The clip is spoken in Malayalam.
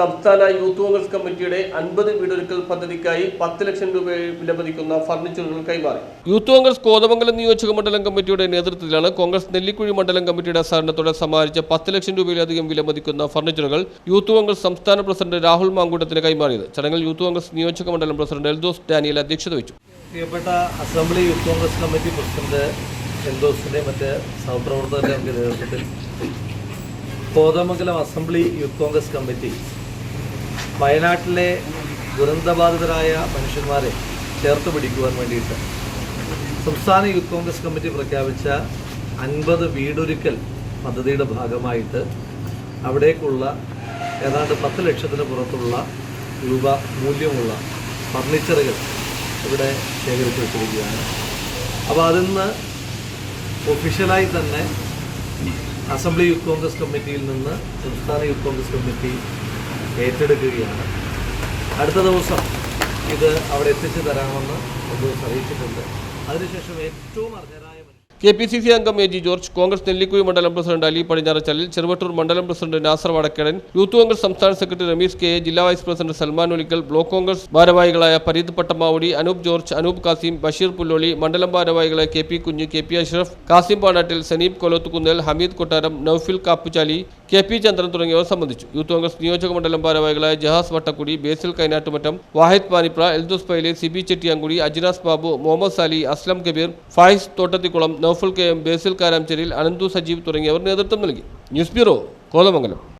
സംസ്ഥാന യൂത്ത് കോൺഗ്രസ് കമ്മിറ്റിയുടെ അൻപത് വീടൊരുക്കൽ പദ്ധതിക്കായി പത്ത് ലക്ഷം രൂപ വിലമതിക്കുന്ന ഫർണിച്ചറുകൾ കൈമാറി. യൂത്ത് കോൺഗ്രസ് കോതമംഗലം നിയോജക മണ്ഡലം കമ്മിറ്റിയുടെ നേതൃത്വത്തിലാണ് കോൺഗ്രസ് നെല്ലിക്കുഴി മണ്ഡലം കമ്മിറ്റിയുടെ സഹകരണത്തോടെ സമാഹരിച്ച പത്ത് ലക്ഷം രൂപയിലധികം വിലമതിക്കുന്ന ഫർണിച്ചറുകൾ യൂത്ത് കോൺഗ്രസ് സംസ്ഥാന പ്രസിഡന്റ് രാഹുൽ മാങ്കൂട്ടത്തിന് കൈമാറിയത്. ചടങ്ങിൽ യൂത്ത് കോൺഗ്രസ് നിയോജക മണ്ഡലം പ്രസിഡന്റ് എൽദോസ് ഡാനിയൽ അധ്യക്ഷത വഹിച്ചു. പ്രിയപ്പെട്ട assembly youth Congress committee president എൽദോസിന്റെ മറ്റ് സഹപ്രവർത്തകരുടെ നേതൃത്വത്തിൽ Kothamangalam assembly youth Congress committee വയനാട്ടിലെ ദുരന്തബാധിതരായ മനുഷ്യന്മാരെ ചേർത്ത് പിടിക്കുവാൻ വേണ്ടിയിട്ട് സംസ്ഥാന യൂത്ത് കോൺഗ്രസ് കമ്മിറ്റി പ്രഖ്യാപിച്ച അൻപത് വീടൊരുക്കൽ പദ്ധതിയുടെ ഭാഗമായിട്ട് അവിടേക്കുള്ള ഏതാണ്ട് പത്ത് ലക്ഷത്തിന് പുറത്തുള്ള രൂപ മൂല്യമുള്ള ഫർണിച്ചറുകൾ ഇവിടെ ശേഖരിച്ചു വെച്ചിരിക്കുകയാണ്. അപ്പോൾ അതിന്ന് ഒഫീഷ്യലായി തന്നെ അസംബ്ലി യൂത്ത് കോൺഗ്രസ് കമ്മിറ്റിയിൽ നിന്ന് സംസ്ഥാന യൂത്ത് കോൺഗ്രസ് കമ്മിറ്റി ഏറ്റെടുക്കുകയാണ്. അടുത്ത ദിവസം ഇത് അവിടെ എത്തിച്ചു തരാമെന്ന് ദിവസം അറിയിച്ചിട്ടുണ്ട്. അതിനുശേഷം ഏറ്റവും അർഹരായ കെ പി സി സി അംഗം A G George Congress Nellikuzhi മണ്ഡലം പ്രസിഡന്റ് അലി പടിഞ്ഞാറച്ചലിൽ ചെറുവട്ടൂർ മണ്ഡലം പ്രസിഡന്റ് നാസർ വടക്കേടൻ യൂത്ത് കോൺഗ്രസ് സംസ്ഥാന സെക്രട്ടറി രമീഷ് കെ ജില്ലാ vice president Salman Olikkal block Congress ഭാരവാഹികളായ പരീത് പട്ടമാവടി അനൂപ് ജോർജ് അനൂപ് കാസിം ബഷീർ പുല്ലോളി മണ്ഡലം ഭാരവാഹികളായ K P Kunju K P Ashraf Kasim Panattil Saneep Kolothukunnel Hameed Kottaram Noufil Kappuchali K P ചന്ദ്രൻ തുടങ്ങിയവർ സംബന്ധിച്ചു. യൂത്ത് കോൺഗ്രസ് നിയോജക മണ്ഡലം ഭാരവാഹികളായ Jahas Vattakkudy Basil Kainattumattam Wahid Panipra Eldhose Paily Siby Chettiyankudy Ajinas Babu Muhammad Sali Aslam Kabeer Faiz Thottathikulam Noufal K M Basil Karamcheril Ananthu Sajeev തുടങ്ങിയവർ നേതൃത്വം നൽകി. News bureau Kothamangalam.